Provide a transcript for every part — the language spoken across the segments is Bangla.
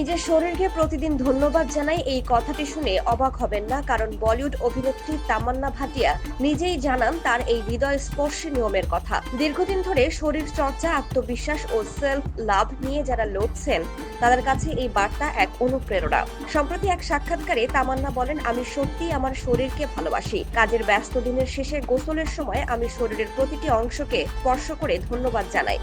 নিজের শরীরকে প্রতিদিন ধন্যবাদ জানাই এই কথাটি শুনে অবাক হবেন না, কারণ বলিউড অভিনেত্রী তামান্না ভাটিয়া নিজেই জানান তার এই হৃদয় স্পর্শী নিয়মের কথা। দীর্ঘদিন ধরে শরীর চর্চা, আত্মবিশ্বাস ও সেলফ লাভ নিয়ে যারা লড়ছেন, তাদের কাছে এই বার্তা এক অনুপ্রেরণা। সম্প্রতি এক সাক্ষাৎকারে তামান্না বলেন, আমি সত্যি আমার শরীরকে ভালোবাসি। কাজের ব্যস্ত দিনের শেষে গোসলের সময় আমি শরীরের প্রতিটি অংশকে স্পর্শ করে ধন্যবাদ জানাই।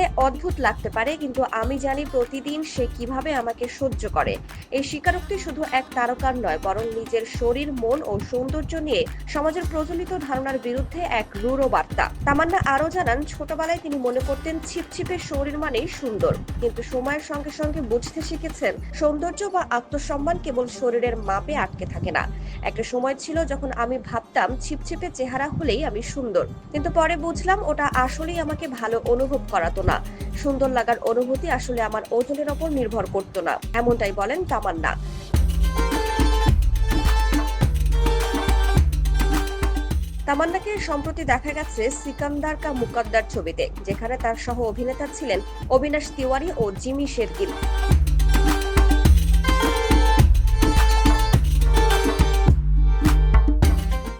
শুনতে অদ্ভুত লাগতে পারে, কিন্তু আমি জানি প্রতিদিন সে কীভাবে আমাকে সহ্য করে। এই স্বীকারোক্তি শুধু এক তারকার নয়, বরং নিজের শরীর, মন ও সৌন্দর্য নিয়ে সমাজের প্রচলিত ধারণার বিরুদ্ধে এক রূঢ় বার্তা। তামান্না আরও জানান, ছোটবেলায় তিনি মনে করতেন ছিপছিপে শরীর মানেই সুন্দর। কিন্তু সময়ের সঙ্গে সঙ্গে বুঝতে শিখেছেন, সৌন্দর্য বা আত্মসম্মান কেবল শরীরের মাপে আটকে থাকে না। একটা সময় ছিল যখন আমি ভাবতাম ছিপছিপে চেহারা হলেই আমি সুন্দর। কিন্তু পরে বুঝলাম, ওটা আসলেই আমাকে ভালো অনুভব করাতো না। সুন্দর লাগার অনুভূতি আসলে আমার ওজনের ওপর নির্ভর করত না। এমনটাই বলেন তামান্না। তামান্নাকে সম্প্রতি দেখা গেছে সিকান্দার কা মুকাদ্দার ছবিতে, যেখানে তার সহ অভিনেতা ছিলেন অবিনাশ তিওয়ারি ও জিমি শেরগিল।